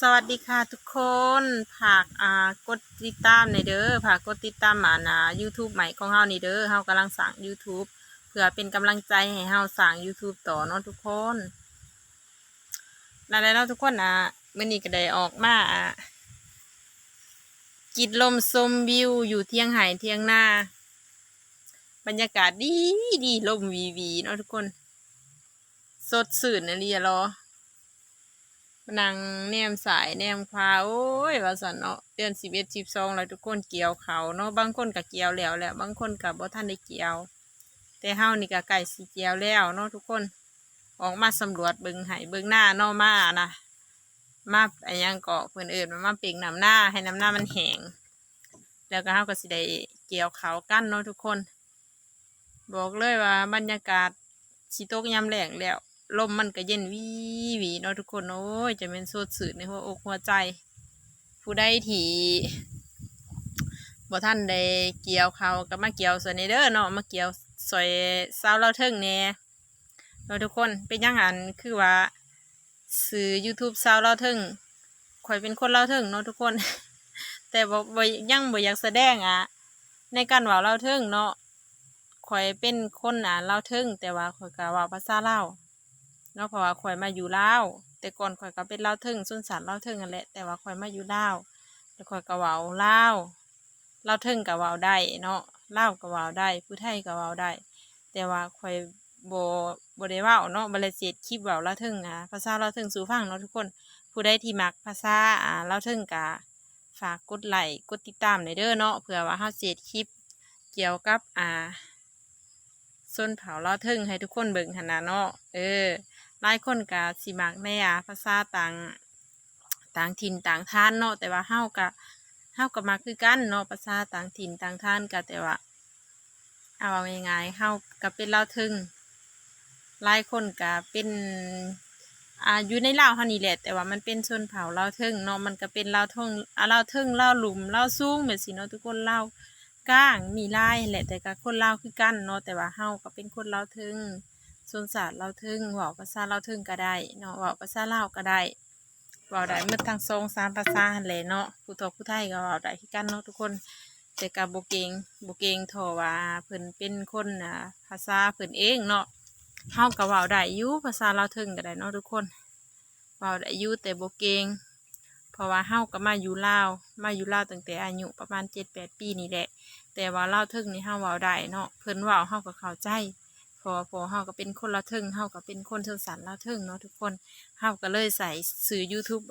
สวัสดีค่ะทุกคนฝากอ่ากดติดตามในเด้อฝากกดติดตามมานะ YouTube ใหม่ของเฮานี่เด้อเฮากำลังสั่ง YouTube เพื่อเป็นกำลังใจให้เฮาสั่ง YouTube ต่อเนาะทุกคนนั่นแหละเนาะทุกคนนะมื้อนี้ก็ได้ออกมาอะกินลมชมวิวอยู่เที่ยงไห่เที่ยงหน้า บรรยากาศดีดีลมวีวีเนาะทุกคน สดสื่นนะเรียรอ นางแนมสายแนมควาโอ้ยว่าสันเนาะเดือนสิบเอ็ดสิบสองแล้วทุกคนเกี่ยวเขาเนาะบางคนก็เกี่ยวแล้วแหละบางคนก็บ่ทันได้เกี่ยว แต่เฮานี่ก็ใกล้สิเกี่ยวแล้วเนาะทุกคนออกมาสำรวจเบิงให้เบิงหน้าเนาะมานะมาอ้หยังเกาะเพิ่นเอิ้นว่ามาเปล่งน้ำหน้าให้น้ำหน้ามันแห้งแล้วก็เฮาก็สิได้เกี่ยวเขากั้นเนาะทุกคน บอกเลยว่าบรรยากาศสิตกยามแล้งแล้ว ลมมันก็เย็นวีวีเนาะทุกคนโอ้ยจะเป็นสดสื่นในหัวอกหัวใจ ผู้ใดที่บ่ท่านได้เกี่ยวเขาก็มาเกี่ยวส่วนนี้เด้อเนาะมาเกี่ยวซอยสาวเราเทิงแหน่เนาะทุกคนเป็นยังอันคือว่าสื่อ YouTube สาวเราเทิงข่อยเป็นคนเราเทิงเนาะทุกคน แต่บ่บ่ยังบ่อยากแสดงอะในการว่าเราเทิงเนาะข่อยเป็นคนอะเราเทิงแต่ว่าข่อยก็ว่าภาษาลาว เนาะเพราะว่าข่อยมาอยู่ลาวแต่ก่อนข่อยก็เป็นลาวเทิงส่วนสารลาวเทิงกันแหละแต่ว่าข่อยมาอยู่ลาวแล้วข่อยก็เว้าลาวลาวเทิงก็เว้าได้เนาะลาวก็เว้าได้ผู้ไทยก็เว้าได้ แต่ว่าข่อยบบได้ว้าเนาะบ่ได้เสียคลิปเว้าลาวเทิงอะภาษาลาวเทิงสู่ฟังเนาะทุกคนผู้ใดที่มักภาษาอ่าลาวเทิงก็ฝากกดไลค์กดติดตามหน่อยเด้อเนาะเผื่อว่าเฮาเสียคลิปเกี่ยวกับอ่าส้นเผาลาวเทิงให้ทุกคนเบิ่งหันนะเนาะเออ หลายคนก็สิมักในอ่ภาษาต่างต่างถิ่นต่างทานเนาะแต่ว่าเฮาก็เฮาก็มักคือกันเนาะภาษาต่างถิ่นต่างทานก็แต่ว่าเอาว่าง่ายๆเฮาก็เป็นลาวทึงหลายคนก็เป็นอ่าอยู่ในลาวเฮานี่แหละแต่ว่ามันเป็นชนเผ่าลาวทึงเนาะมันก็เป็นลาวทงอ่าลาวทึงลาวหลุมลาวสูงแบบสิเนาะทุกคนลาวก้างมีลายแหละแต่ก็คนลาวคือกันเนาะแต่ว่าเฮาก็เป็นคนลาวทึง ส่วนศาสตร์เราถึงเว่าภาษาเราถึงก็ได้เนาะเว่าภาษาลาวก็ได้เว่าได้หมืดทั้งสองสามภาษาหันแหละเนาะผู้ทอผู้ไทยก็เว่าได้คือกันเนาะทุกคนแต่กับโบเกงโบเกงทอว่าเพิ่นเป็นคนอ่าภาษาเพิ่นเองเนาะเฮาก็เว้าได้อยู่ภาษาเราถึงก็ได้เนาะทุกคนเว้าได้อยู่แต่โบเกงเพราะว่าเฮาก็มาอยู่ลาวมาอยู่ลาวตั้งแต่อายุประมาณเจ็ดแปดปีนี่แหละ แต่ว่าลาวถึงนี่เฮาเว้าได้เนาะเพิ่นเว้าเฮาก็เข้าใจเพอพอเฮาก็เป็นคนละเทิงเฮาก็เป็นคนเทิงสันละเทิงเนาะทุกคนเฮาก็เลยใส่สื่อ YouTube